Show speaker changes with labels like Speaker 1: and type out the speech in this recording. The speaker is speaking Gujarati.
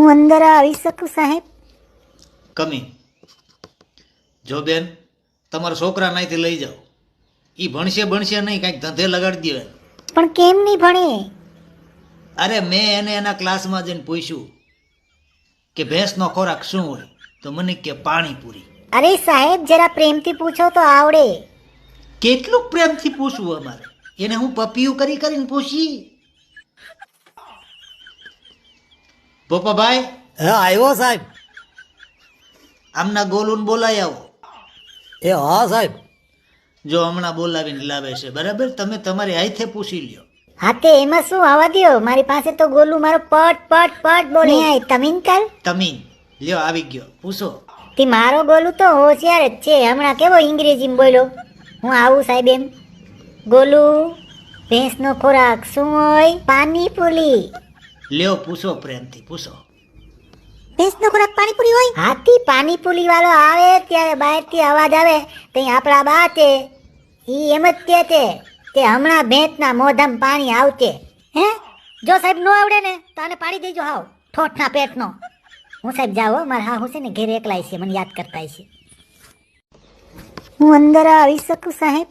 Speaker 1: હું અંદર આવી શકું સાહેબ?
Speaker 2: કમી. જો બેન તમારા છોકરા નાઈથી લઈ જાઓ. એ ભણશે ભણશે નહીં કાંઈક ધંધે લગાડી દે
Speaker 1: પણ કેમ નહીં ભણે?
Speaker 2: અરે મેં એને એના ક્લાસમાં જઈને પૂછ્યું કે ભેંસનો ખોરાક શું હોય? તો મને કે પાણીપુરી.
Speaker 1: અરે સાહેબ જરા પ્રેમથી પૂછો તો આવડે.
Speaker 2: કેટલું પ્રેમથી પૂછવું અમારે? એને હું પપિયું કરી કરીને પૂછી. પોપાભાઈ
Speaker 3: હે આવ્યો સાહેબ.
Speaker 2: આમના ગોલુન બોલાય આવો.
Speaker 3: એ હા સાહેબ.
Speaker 2: જો હમણાં બોલાવીને લાવે છે બરાબર? તમે તમારી હાથે પૂછી લ્યો.
Speaker 1: હા તે એમાં શું આવવા દ્યો? મારી પાસે તો ગોલું મારો પટ પટ પટ બોલે. આય તમીન કલ
Speaker 2: તમીન. લ્યો આવી ગયો. પૂછો.
Speaker 1: તે મારો ગોલું તો હોશિયાર જ છે. હમણાં કેવો અંગ્રેજીમાં બોલ્યો? હું આવું સાહેબ એમ. ગોલું ભેંસનો ખોરાક શું હોય? પાણીપુરી.
Speaker 2: લ્યો પૂછો પ્રેમથી પૂછો.
Speaker 1: ભેંસનો ખોરાક પાણીપુરી હોય? હાથી પાણીપુરી વાળો આવે ત્યારે બહારથી અવાજ આવે ત્યાં આપણા બા તે ઈ એમ જ કે તે તે હમણાં ભેંસના મોઢામાં પાણી આવતે હે? જો સાહેબ નો આવડે ને તો આને પાડી દેજો હાવ ઠોઠના પેટનો. હું સાહેબ જાઉં હો, મારા હા હું છે ને ઘેર એકલાય છે મને યાદ કરતા છે. હું અંદર આવી શકું સાહેબ?